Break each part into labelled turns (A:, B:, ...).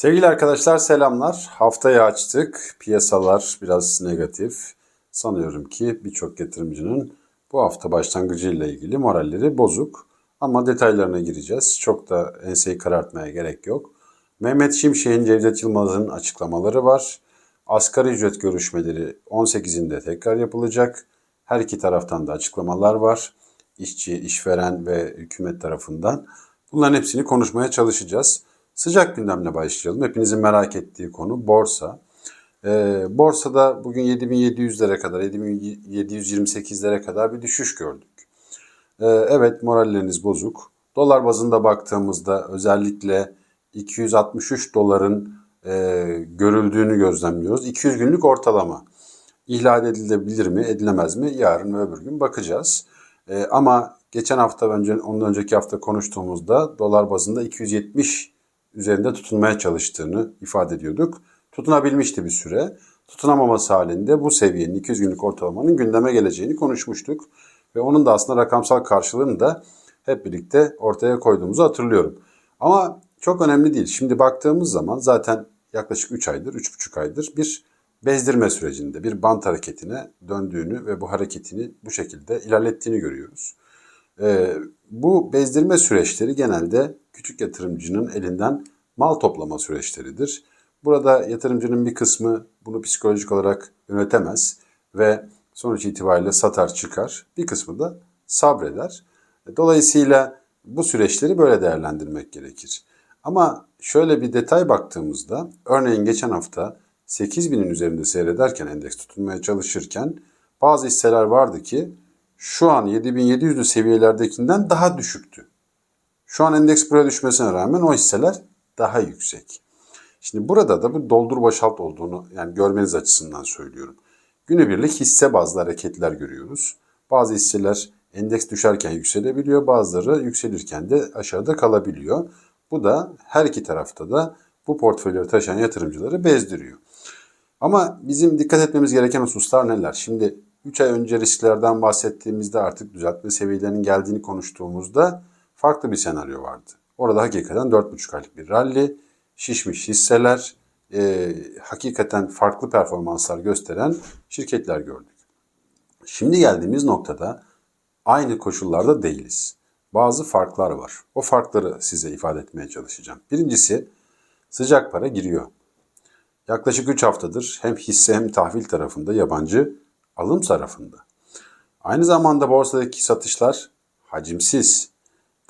A: Sevgili arkadaşlar selamlar. Haftayı açtık. Piyasalar biraz negatif. Sanıyorum ki birçok yatırımcının bu hafta başlangıcıyla ilgili moralleri bozuk. Ama detaylarına gireceğiz. Çok da enseyi karartmaya gerek yok. Mehmet Şimşek'in Cevdet Yılmaz'ın açıklamaları var. Asgari ücret görüşmeleri 18'inde tekrar yapılacak. Her iki taraftan da açıklamalar var. İşçi, işveren ve hükümet tarafından. Bunların hepsini konuşmaya çalışacağız. Sıcak gündemle başlayalım. Hepinizin merak ettiği konu borsa. Ee, borsada bugün 7700'lere kadar, 7728'lere kadar bir düşüş gördük. Ee, evet moralleriniz bozuk. Dolar bazında baktığımızda özellikle 263 doların e, görüldüğünü gözlemliyoruz. 200 günlük ortalama. İhlal edilebilir mi, edilemez mi? Yarın ve öbür gün bakacağız. Ee, ama geçen hafta önce, ondan önceki hafta konuştuğumuzda dolar bazında 270 üzerinde tutunmaya çalıştığını ifade ediyorduk. Tutunabilmişti bir süre. Tutunamaması halinde bu seviyenin 200 günlük ortalamanın gündeme geleceğini konuşmuştuk. Ve onun da aslında rakamsal karşılığını da hep birlikte ortaya koyduğumuzu hatırlıyorum. Ama çok önemli değil. Şimdi baktığımız zaman zaten yaklaşık 3 aydır, 3,5 aydır bir bezdirme sürecinde, bir bant hareketine döndüğünü ve bu hareketini bu şekilde ilerlettiğini görüyoruz. Ee, bu bezdirme süreçleri genelde küçük yatırımcının elinden mal toplama süreçleridir. Burada yatırımcının bir kısmı bunu psikolojik olarak yönetemez ve sonuç itibariyle satar çıkar. Bir kısmı da sabreder. Dolayısıyla bu süreçleri böyle değerlendirmek gerekir. Ama şöyle bir detay baktığımızda örneğin geçen hafta 8000'in üzerinde seyrederken endeks tutunmaya çalışırken bazı hisseler vardı ki şu an 7700'lü seviyelerdekinden daha düşüktü. Şu an endeks buraya düşmesine rağmen o hisseler daha yüksek. Şimdi burada da bu doldur boşalt olduğunu yani görmeniz açısından söylüyorum. Günübirlik hisse bazlı hareketler görüyoruz. Bazı hisseler endeks düşerken yükselebiliyor, bazıları yükselirken de aşağıda kalabiliyor. Bu da her iki tarafta da bu portföyleri taşıyan yatırımcıları bezdiriyor. Ama bizim dikkat etmemiz gereken hususlar neler? Şimdi 3 ay önce risklerden bahsettiğimizde artık düzeltme seviyelerinin geldiğini konuştuğumuzda farklı bir senaryo vardı. Orada hakikaten 4,5 aylık bir rally, şişmiş hisseler, e, hakikaten farklı performanslar gösteren şirketler gördük. Şimdi geldiğimiz noktada aynı koşullarda değiliz. Bazı farklar var. O farkları size ifade etmeye çalışacağım. Birincisi sıcak para giriyor. Yaklaşık 3 haftadır hem hisse hem tahvil tarafında yabancı alım tarafında. Aynı zamanda borsadaki satışlar hacimsiz.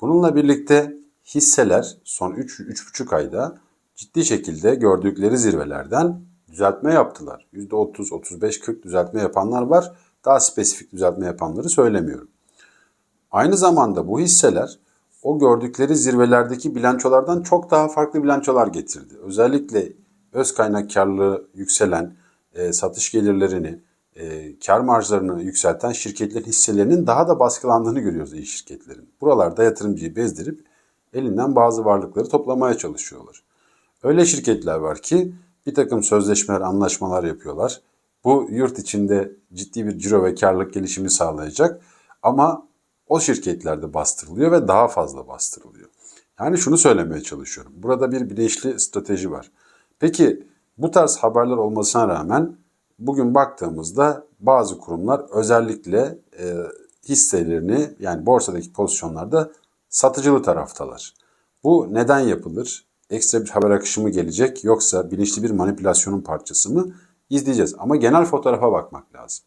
A: Bununla birlikte hisseler son 3-3,5 ayda ciddi şekilde gördükleri zirvelerden düzeltme yaptılar. %30, 35, 40 düzeltme yapanlar var. Daha spesifik düzeltme yapanları söylemiyorum. Aynı zamanda bu hisseler o gördükleri zirvelerdeki bilançolardan çok daha farklı bilançolar getirdi. Özellikle öz kaynak karlılığı yükselen, e, satış gelirlerini, e, kar marjlarını yükselten şirketlerin hisselerinin daha da baskılandığını görüyoruz iyi şirketlerin. Buralarda yatırımcıyı bezdirip elinden bazı varlıkları toplamaya çalışıyorlar. Öyle şirketler var ki bir takım sözleşmeler, anlaşmalar yapıyorlar. Bu yurt içinde ciddi bir ciro ve karlılık gelişimi sağlayacak ama o şirketlerde bastırılıyor ve daha fazla bastırılıyor. Yani şunu söylemeye çalışıyorum. Burada bir bilinçli strateji var. Peki bu tarz haberler olmasına rağmen bugün baktığımızda bazı kurumlar özellikle e, hisselerini yani borsadaki pozisyonlarda satıcılı taraftalar. Bu neden yapılır? Ekstra bir haber akışı mı gelecek yoksa bilinçli bir manipülasyonun parçası mı? İzleyeceğiz ama genel fotoğrafa bakmak lazım.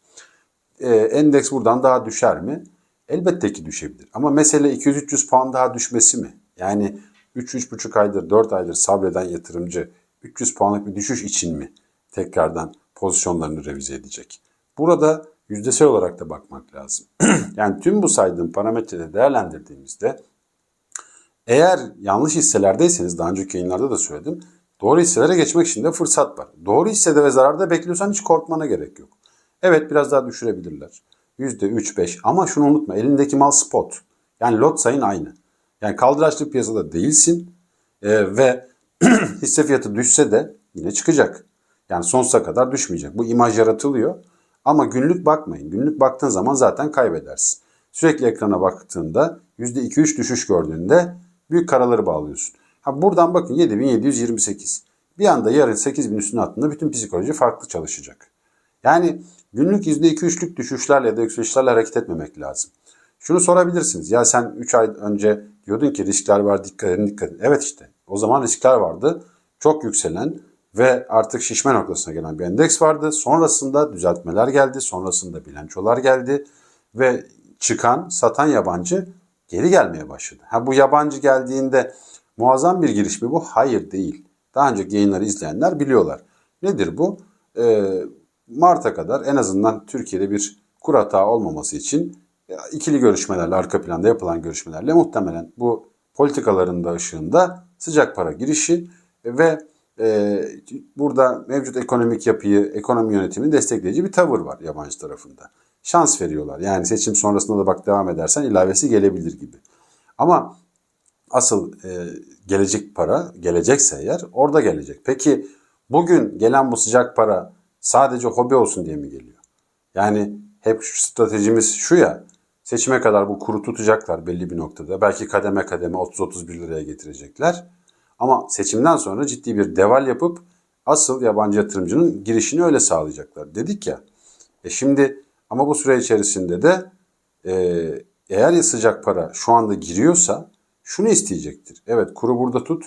A: E, endeks buradan daha düşer mi? Elbette ki düşebilir. Ama mesele 200-300 puan daha düşmesi mi? Yani 3-3,5 aydır, 4 aydır sabreden yatırımcı 300 puanlık bir düşüş için mi tekrardan pozisyonlarını revize edecek? Burada yüzdesel olarak da bakmak lazım. yani tüm bu saydığım parametreleri değerlendirdiğimizde eğer yanlış hisselerdeyseniz daha önceki yayınlarda da söyledim. Doğru hisselere geçmek için de fırsat var. Doğru hissede ve zararda bekliyorsan hiç korkmana gerek yok. Evet biraz daha düşürebilirler. %3-5 ama şunu unutma elindeki mal spot. Yani lot sayın aynı. Yani kaldıraçlı piyasada değilsin ee, ve hisse fiyatı düşse de yine çıkacak. Yani sonsuza kadar düşmeyecek. Bu imaj yaratılıyor. Ama günlük bakmayın. Günlük baktığın zaman zaten kaybedersin. Sürekli ekrana baktığında %2-3 düşüş gördüğünde büyük karaları bağlıyorsun. Ha buradan bakın 7728. Bir anda yarın 8 bin üstüne attığında bütün psikoloji farklı çalışacak. Yani günlük %2-3'lük düşüşlerle ya da yükselişlerle hareket etmemek lazım. Şunu sorabilirsiniz. Ya sen 3 ay önce diyordun ki riskler var dikkat edin dikkat edin. Evet işte o zaman riskler vardı. Çok yükselen ve artık şişme noktasına gelen bir endeks vardı. Sonrasında düzeltmeler geldi. Sonrasında bilançolar geldi. Ve çıkan, satan yabancı geri gelmeye başladı. Ha bu yabancı geldiğinde muazzam bir giriş mi bu? Hayır değil. Daha önceki yayınları izleyenler biliyorlar. Nedir bu? Ee, Mart'a kadar en azından Türkiye'de bir kur hata olmaması için ikili görüşmelerle, arka planda yapılan görüşmelerle muhtemelen bu politikaların da ışığında sıcak para girişi ve e, burada mevcut ekonomik yapıyı, ekonomi yönetimini destekleyici bir tavır var yabancı tarafında. Şans veriyorlar. Yani seçim sonrasında da bak devam edersen ilavesi gelebilir gibi. Ama asıl e, gelecek para gelecekse eğer orada gelecek. Peki bugün gelen bu sıcak para sadece hobi olsun diye mi geliyor? Yani hep şu stratejimiz şu ya seçime kadar bu kuru tutacaklar belli bir noktada. Belki kademe kademe 30-31 liraya getirecekler. Ama seçimden sonra ciddi bir deval yapıp asıl yabancı yatırımcının girişini öyle sağlayacaklar. Dedik ya. E şimdi ama bu süre içerisinde de e, eğer sıcak para şu anda giriyorsa şunu isteyecektir. Evet kuru burada tut.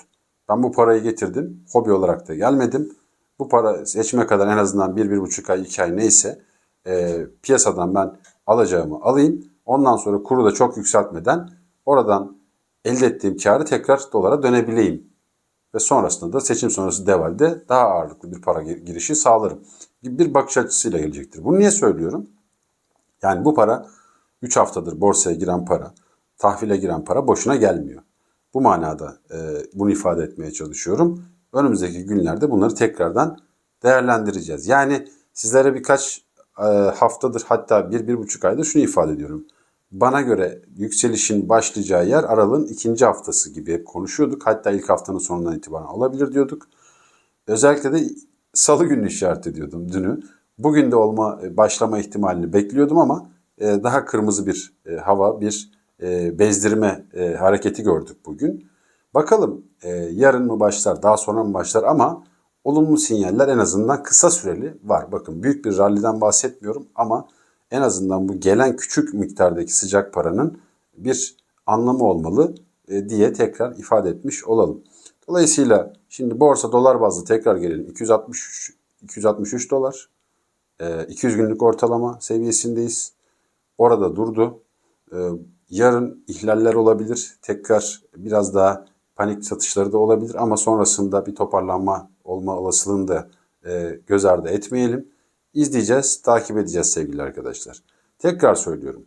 A: Ben bu parayı getirdim. Hobi olarak da gelmedim. Bu para seçime kadar en azından 1-1,5 ay 2 ay neyse e, piyasadan ben alacağımı alayım. Ondan sonra kuru da çok yükseltmeden oradan elde ettiğim karı tekrar dolara dönebileyim. Ve sonrasında da seçim sonrası devalde daha ağırlıklı bir para girişi sağlarım. Gibi bir bakış açısıyla gelecektir. Bunu niye söylüyorum? Yani bu para 3 haftadır borsaya giren para, tahvile giren para boşuna gelmiyor. Bu manada e, bunu ifade etmeye çalışıyorum. Önümüzdeki günlerde bunları tekrardan değerlendireceğiz. Yani sizlere birkaç e, haftadır hatta bir, bir buçuk aydır şunu ifade ediyorum. Bana göre yükselişin başlayacağı yer aralığın ikinci haftası gibi hep konuşuyorduk. Hatta ilk haftanın sonundan itibaren olabilir diyorduk. Özellikle de salı günü işaret ediyordum dünü. Bugün de olma başlama ihtimalini bekliyordum ama e, daha kırmızı bir e, hava, bir e, bezdirme hareketi gördük bugün. Bakalım yarın mı başlar, daha sonra mı başlar ama olumlu sinyaller en azından kısa süreli var. Bakın büyük bir ralliden bahsetmiyorum ama en azından bu gelen küçük miktardaki sıcak paranın bir anlamı olmalı diye tekrar ifade etmiş olalım. Dolayısıyla şimdi borsa dolar bazlı tekrar gelelim. 263 263 dolar. 200 günlük ortalama seviyesindeyiz. Orada durdu. Yarın ihlaller olabilir. Tekrar biraz daha panik satışları da olabilir ama sonrasında bir toparlanma olma olasılığını da göz ardı etmeyelim. İzleyeceğiz, takip edeceğiz sevgili arkadaşlar. Tekrar söylüyorum.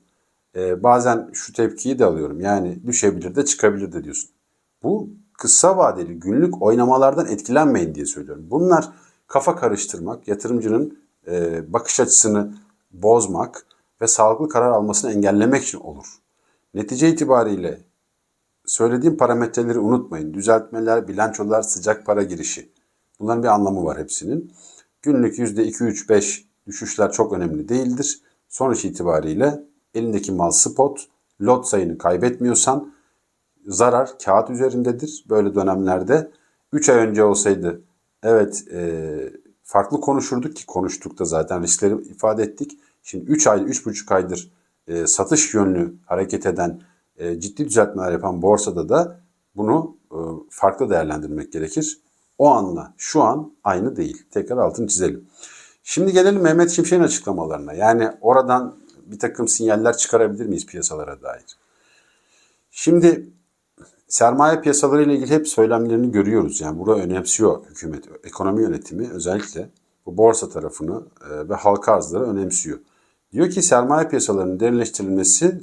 A: Bazen şu tepkiyi de alıyorum. Yani düşebilir de çıkabilir de diyorsun. Bu kısa vadeli günlük oynamalardan etkilenmeyin diye söylüyorum. Bunlar kafa karıştırmak, yatırımcının e, bakış açısını bozmak ve sağlıklı karar almasını engellemek için olur. Netice itibariyle söylediğim parametreleri unutmayın. Düzeltmeler, bilançolar, sıcak para girişi. Bunların bir anlamı var hepsinin. Günlük %2-3-5 düşüşler çok önemli değildir. Sonuç itibariyle elindeki mal spot, lot sayını kaybetmiyorsan zarar kağıt üzerindedir. Böyle dönemlerde 3 ay önce olsaydı evet e, farklı konuşurduk ki konuştuk da zaten riskleri ifade ettik. Şimdi 3 ay, 3,5 aydır e, satış yönlü hareket eden, e, ciddi düzeltmeler yapan borsada da bunu e, farklı değerlendirmek gerekir. O anla şu an aynı değil. Tekrar altını çizelim. Şimdi gelelim Mehmet Şimşek'in açıklamalarına. Yani oradan bir takım sinyaller çıkarabilir miyiz piyasalara dair? Şimdi sermaye piyasaları ile ilgili hep söylemlerini görüyoruz. Yani burada önemsiyor hükümet, ekonomi yönetimi özellikle bu borsa tarafını e, ve halka arzları önemsiyor. Diyor ki sermaye piyasalarının derinleştirilmesi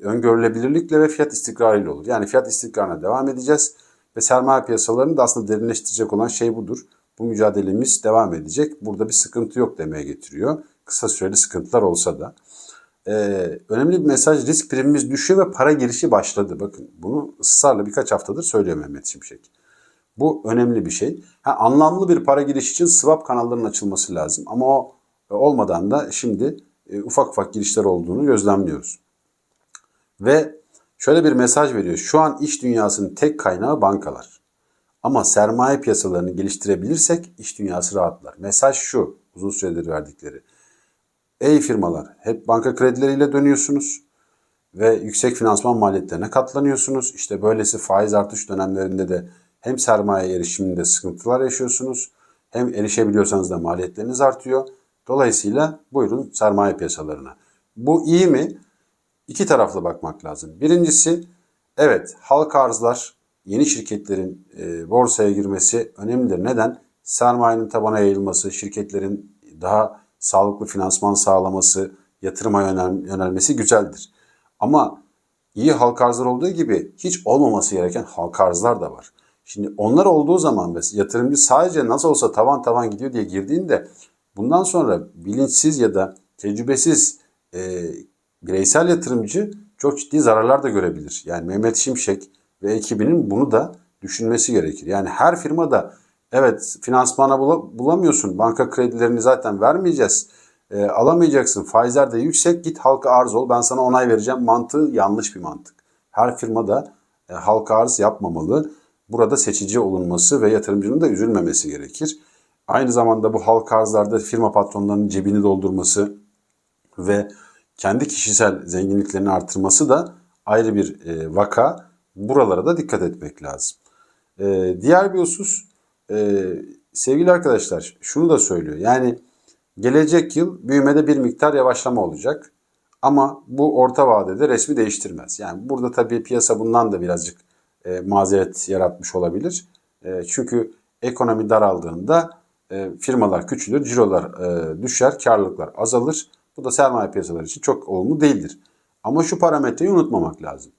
A: öngörülebilirlikle ve fiyat istikrarıyla olur. Yani fiyat istikrarına devam edeceğiz ve sermaye piyasalarını da aslında derinleştirecek olan şey budur. Bu mücadelemiz devam edecek. Burada bir sıkıntı yok demeye getiriyor. Kısa süreli sıkıntılar olsa da e, önemli bir mesaj risk primimiz düşüyor ve para girişi başladı. Bakın bunu ısrarla birkaç haftadır söylüyor Mehmet Şimşek. Bu önemli bir şey. Ha, anlamlı bir para girişi için swap kanallarının açılması lazım. Ama o e, olmadan da şimdi e, ufak ufak girişler olduğunu gözlemliyoruz. Ve şöyle bir mesaj veriyor. Şu an iş dünyasının tek kaynağı bankalar. Ama sermaye piyasalarını geliştirebilirsek iş dünyası rahatlar. Mesaj şu uzun süredir verdikleri. Ey firmalar hep banka kredileriyle dönüyorsunuz ve yüksek finansman maliyetlerine katlanıyorsunuz. İşte böylesi faiz artış dönemlerinde de hem sermaye erişiminde sıkıntılar yaşıyorsunuz hem erişebiliyorsanız da maliyetleriniz artıyor. Dolayısıyla buyurun sermaye piyasalarına. Bu iyi mi? İki taraflı bakmak lazım. Birincisi evet halka arzlar yeni şirketlerin e, borsaya girmesi önemlidir. Neden? Sermayenin tabana yayılması, şirketlerin daha sağlıklı finansman sağlaması, yatırıma yönel, yönelmesi güzeldir. Ama iyi halka arzlar olduğu gibi hiç olmaması gereken halka arzlar da var. Şimdi onlar olduğu zaman yatırımcı sadece nasıl olsa tavan tavan gidiyor diye girdiğinde bundan sonra bilinçsiz ya da tecrübesiz e, bireysel yatırımcı çok ciddi zararlar da görebilir. Yani Mehmet Şimşek ve ekibinin bunu da düşünmesi gerekir. Yani her firmada evet finansmana bulamıyorsun, banka kredilerini zaten vermeyeceğiz, e, alamayacaksın, faizler de yüksek, git halka arz ol, ben sana onay vereceğim mantığı yanlış bir mantık. Her firmada e, halka arz yapmamalı. Burada seçici olunması ve yatırımcının da üzülmemesi gerekir. Aynı zamanda bu halka arzlarda firma patronlarının cebini doldurması ve kendi kişisel zenginliklerini artırması da ayrı bir e, vaka. Buralara da dikkat etmek lazım. E, diğer bir husus e, sevgili arkadaşlar şunu da söylüyor. Yani gelecek yıl büyümede bir miktar yavaşlama olacak. Ama bu orta vadede resmi değiştirmez. Yani burada tabii piyasa bundan da birazcık e, mazeret yaratmış olabilir. E, çünkü ekonomi daraldığında e, firmalar küçülür, cirolar e, düşer, karlılıklar azalır. Bu da sermaye piyasaları için çok olumlu değildir. Ama şu parametreyi unutmamak lazım.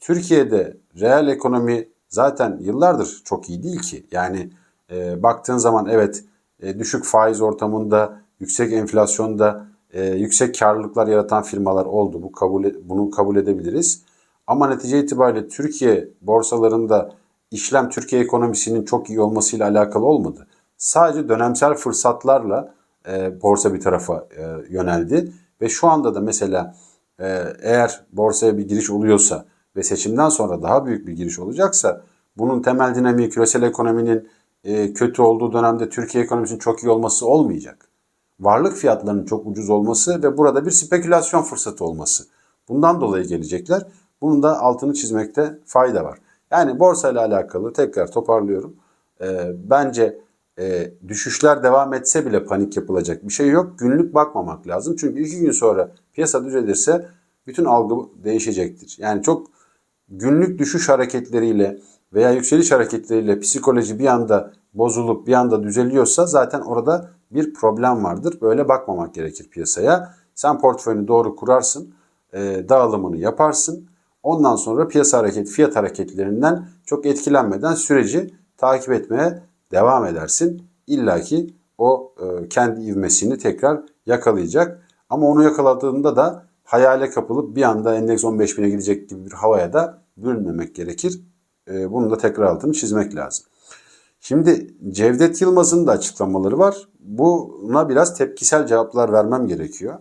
A: Türkiye'de reel ekonomi zaten yıllardır çok iyi değil ki. Yani e, baktığın zaman evet e, düşük faiz ortamında, yüksek enflasyonda, e, yüksek karlılıklar yaratan firmalar oldu. Bu kabul bunu kabul edebiliriz. Ama netice itibariyle Türkiye borsalarında işlem Türkiye ekonomisinin çok iyi olmasıyla alakalı olmadı. Sadece dönemsel fırsatlarla e, borsa bir tarafa e, yöneldi. Ve şu anda da mesela e, eğer borsaya bir giriş oluyorsa ve seçimden sonra daha büyük bir giriş olacaksa bunun temel dinamiği küresel ekonominin e, kötü olduğu dönemde Türkiye ekonomisinin çok iyi olması olmayacak. Varlık fiyatlarının çok ucuz olması ve burada bir spekülasyon fırsatı olması. Bundan dolayı gelecekler. Bunun da altını çizmekte fayda var. Yani borsa ile alakalı tekrar toparlıyorum. E, bence e, düşüşler devam etse bile panik yapılacak bir şey yok. Günlük bakmamak lazım. Çünkü iki gün sonra piyasa düzelirse bütün algı değişecektir. Yani çok günlük düşüş hareketleriyle veya yükseliş hareketleriyle psikoloji bir anda bozulup bir anda düzeliyorsa zaten orada bir problem vardır. Böyle bakmamak gerekir piyasaya. Sen portföyünü doğru kurarsın, e, dağılımını yaparsın. Ondan sonra piyasa hareket, fiyat hareketlerinden çok etkilenmeden süreci takip etmeye devam edersin. İlla ki o e, kendi ivmesini tekrar yakalayacak. Ama onu yakaladığında da hayale kapılıp bir anda endeks 15 bine gidecek gibi bir havaya da bürünmemek gerekir. E, bunu da tekrar altını çizmek lazım. Şimdi Cevdet Yılmaz'ın da açıklamaları var. Buna biraz tepkisel cevaplar vermem gerekiyor.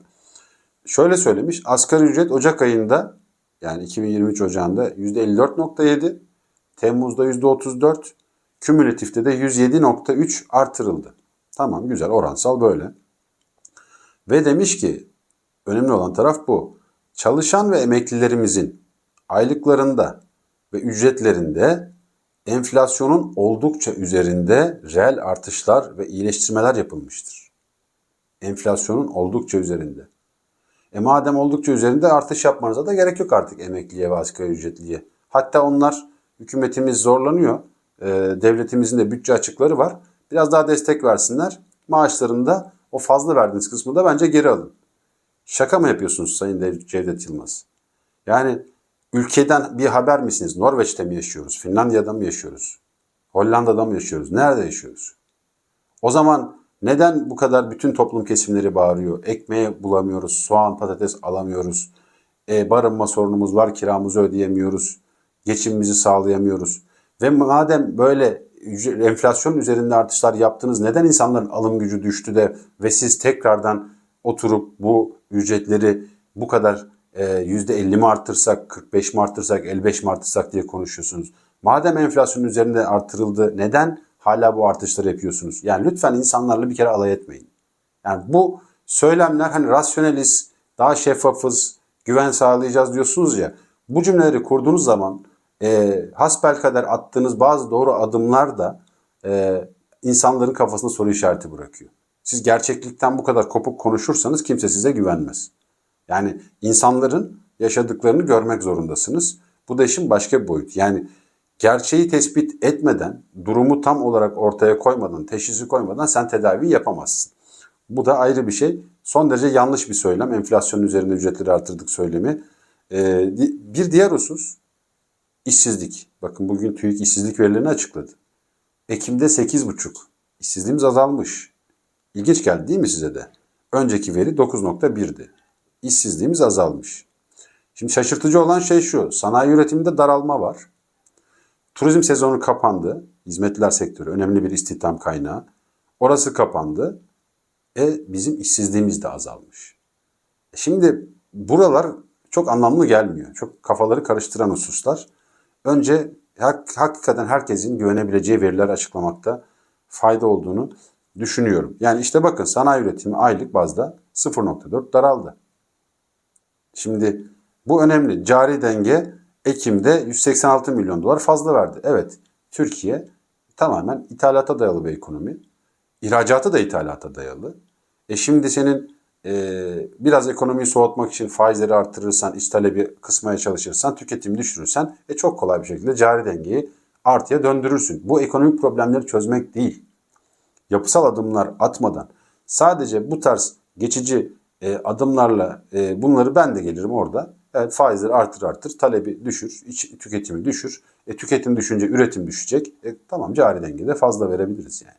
A: Şöyle söylemiş, asgari ücret Ocak ayında yani 2023 Ocağı'nda %54.7, Temmuz'da %34, kümülatifte de 107.3 artırıldı. Tamam güzel oransal böyle. Ve demiş ki önemli olan taraf bu. Çalışan ve emeklilerimizin aylıklarında ve ücretlerinde enflasyonun oldukça üzerinde reel artışlar ve iyileştirmeler yapılmıştır. Enflasyonun oldukça üzerinde. E madem oldukça üzerinde artış yapmanıza da gerek yok artık emekliye ve asgari ücretliye. Hatta onlar hükümetimiz zorlanıyor. E, devletimizin de bütçe açıkları var. Biraz daha destek versinler. Maaşlarında o fazla verdiğiniz kısmı da bence geri alın. Şaka mı yapıyorsunuz Sayın Cevdet Yılmaz? Yani ülkeden bir haber misiniz? Norveç'te mi yaşıyoruz? Finlandiya'da mı yaşıyoruz? Hollanda'da mı yaşıyoruz? Nerede yaşıyoruz? O zaman neden bu kadar bütün toplum kesimleri bağırıyor? Ekmeği bulamıyoruz, soğan, patates alamıyoruz. E, barınma sorunumuz var, kiramızı ödeyemiyoruz. Geçimimizi sağlayamıyoruz. Ve madem böyle enflasyon üzerinde artışlar yaptınız neden insanların alım gücü düştü de ve siz tekrardan oturup bu ücretleri bu kadar %50 e, mi arttırsak, 45 mi arttırsak, 55 mi arttırsak diye konuşuyorsunuz. Madem enflasyonun üzerinde artırıldı neden hala bu artışları yapıyorsunuz? Yani lütfen insanlarla bir kere alay etmeyin. Yani bu söylemler hani rasyoneliz, daha şeffafız, güven sağlayacağız diyorsunuz ya. Bu cümleleri kurduğunuz zaman e, hasbelkader attığınız bazı doğru adımlar da e, insanların kafasında soru işareti bırakıyor. Siz gerçeklikten bu kadar kopuk konuşursanız kimse size güvenmez. Yani insanların yaşadıklarını görmek zorundasınız. Bu da işin başka bir boyutu. Yani gerçeği tespit etmeden, durumu tam olarak ortaya koymadan, teşhisi koymadan sen tedavi yapamazsın. Bu da ayrı bir şey. Son derece yanlış bir söylem. Enflasyonun üzerinde ücretleri artırdık söylemi. Ee, bir diğer husus işsizlik. Bakın bugün TÜİK işsizlik verilerini açıkladı. Ekim'de 8,5. İşsizliğimiz azalmış. İlginç geldi değil mi size de? Önceki veri 9.1'di. İşsizliğimiz azalmış. Şimdi şaşırtıcı olan şey şu. Sanayi üretiminde daralma var. Turizm sezonu kapandı. Hizmetler sektörü önemli bir istihdam kaynağı. Orası kapandı. E bizim işsizliğimiz de azalmış. E, Şimdi buralar çok anlamlı gelmiyor. Çok kafaları karıştıran hususlar. Önce hak- hakikaten herkesin güvenebileceği veriler açıklamakta fayda olduğunu düşünüyorum. Yani işte bakın sanayi üretimi aylık bazda 0.4 daraldı. Şimdi bu önemli. Cari denge Ekim'de 186 milyon dolar fazla verdi. Evet Türkiye tamamen ithalata dayalı bir ekonomi. İhracatı da ithalata dayalı. E şimdi senin biraz ekonomiyi soğutmak için faizleri artırırsan, iç talebi kısmaya çalışırsan, tüketimi düşürürsen e, çok kolay bir şekilde cari dengeyi artıya döndürürsün. Bu ekonomik problemleri çözmek değil yapısal adımlar atmadan sadece bu tarz geçici e, adımlarla e, bunları ben de gelirim orada. Evet, faizleri artır artır, talebi düşür, iç, tüketimi düşür. E, tüketim düşünce üretim düşecek. E, tamam cari dengede fazla verebiliriz yani.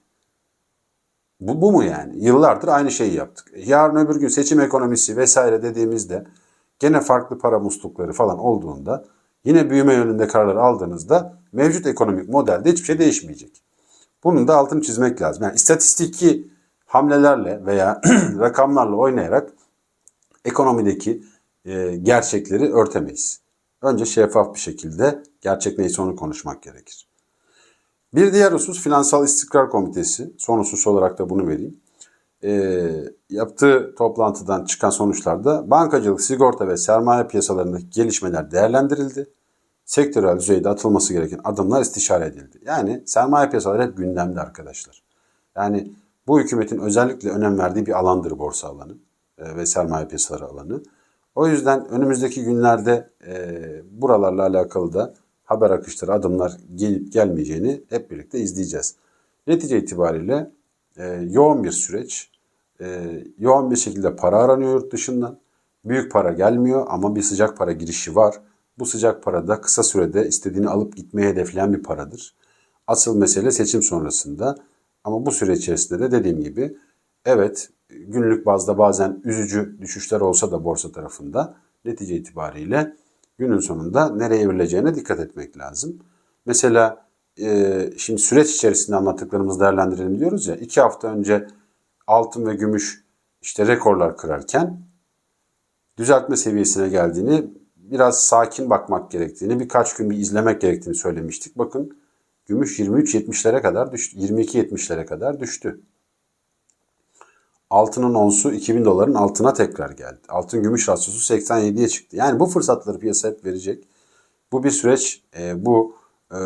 A: Bu, bu mu yani? Yıllardır aynı şeyi yaptık. E, Yarın öbür gün seçim ekonomisi vesaire dediğimizde gene farklı para muslukları falan olduğunda yine büyüme yönünde kararlar aldığınızda mevcut ekonomik modelde hiçbir şey değişmeyecek. Bunun da altını çizmek lazım. Yani istatistiki hamlelerle veya rakamlarla oynayarak ekonomideki e, gerçekleri örtemeyiz. Önce şeffaf bir şekilde gerçek neyse onu konuşmak gerekir. Bir diğer husus Finansal İstikrar Komitesi. Son husus olarak da bunu vereyim. E, yaptığı toplantıdan çıkan sonuçlarda bankacılık, sigorta ve sermaye piyasalarındaki gelişmeler değerlendirildi sektörel düzeyde atılması gereken adımlar istişare edildi. Yani sermaye piyasaları hep gündemde arkadaşlar. Yani bu hükümetin özellikle önem verdiği bir alandır borsa alanı e, ve sermaye piyasaları alanı. O yüzden önümüzdeki günlerde e, buralarla alakalı da haber akışları, adımlar gelip gelmeyeceğini hep birlikte izleyeceğiz. Netice itibariyle e, yoğun bir süreç, e, yoğun bir şekilde para aranıyor yurt dışından. Büyük para gelmiyor ama bir sıcak para girişi var. Bu sıcak para da kısa sürede istediğini alıp gitmeye hedefleyen bir paradır. Asıl mesele seçim sonrasında. Ama bu süre içerisinde de dediğim gibi evet günlük bazda bazen üzücü düşüşler olsa da borsa tarafında netice itibariyle günün sonunda nereye evrileceğine dikkat etmek lazım. Mesela e, şimdi süreç içerisinde anlattıklarımızı değerlendirelim diyoruz ya. iki hafta önce altın ve gümüş işte rekorlar kırarken düzeltme seviyesine geldiğini biraz sakin bakmak gerektiğini, birkaç gün bir izlemek gerektiğini söylemiştik. Bakın gümüş 23.70'lere kadar düştü. 22.70'lere kadar düştü. Altının onsu 2000 doların altına tekrar geldi. Altın gümüş rasyosu 87'ye çıktı. Yani bu fırsatları piyasa hep verecek. Bu bir süreç. E, bu e,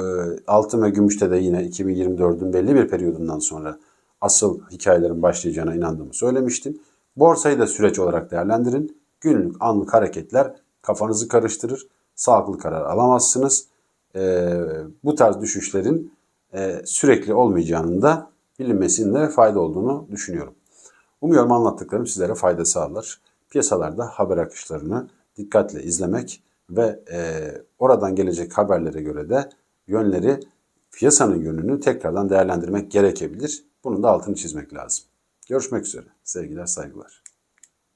A: altın ve gümüşte de yine 2024'ün belli bir periyodundan sonra asıl hikayelerin başlayacağına inandığımı söylemiştim. Borsayı da süreç olarak değerlendirin. Günlük anlık hareketler kafanızı karıştırır. Sağlıklı karar alamazsınız. E, bu tarz düşüşlerin e, sürekli olmayacağının da bilinmesinde fayda olduğunu düşünüyorum. Umuyorum anlattıklarım sizlere fayda sağlar. Piyasalarda haber akışlarını dikkatle izlemek ve e, oradan gelecek haberlere göre de yönleri piyasanın yönünü tekrardan değerlendirmek gerekebilir. Bunun da altını çizmek lazım. Görüşmek üzere. Sevgiler, saygılar.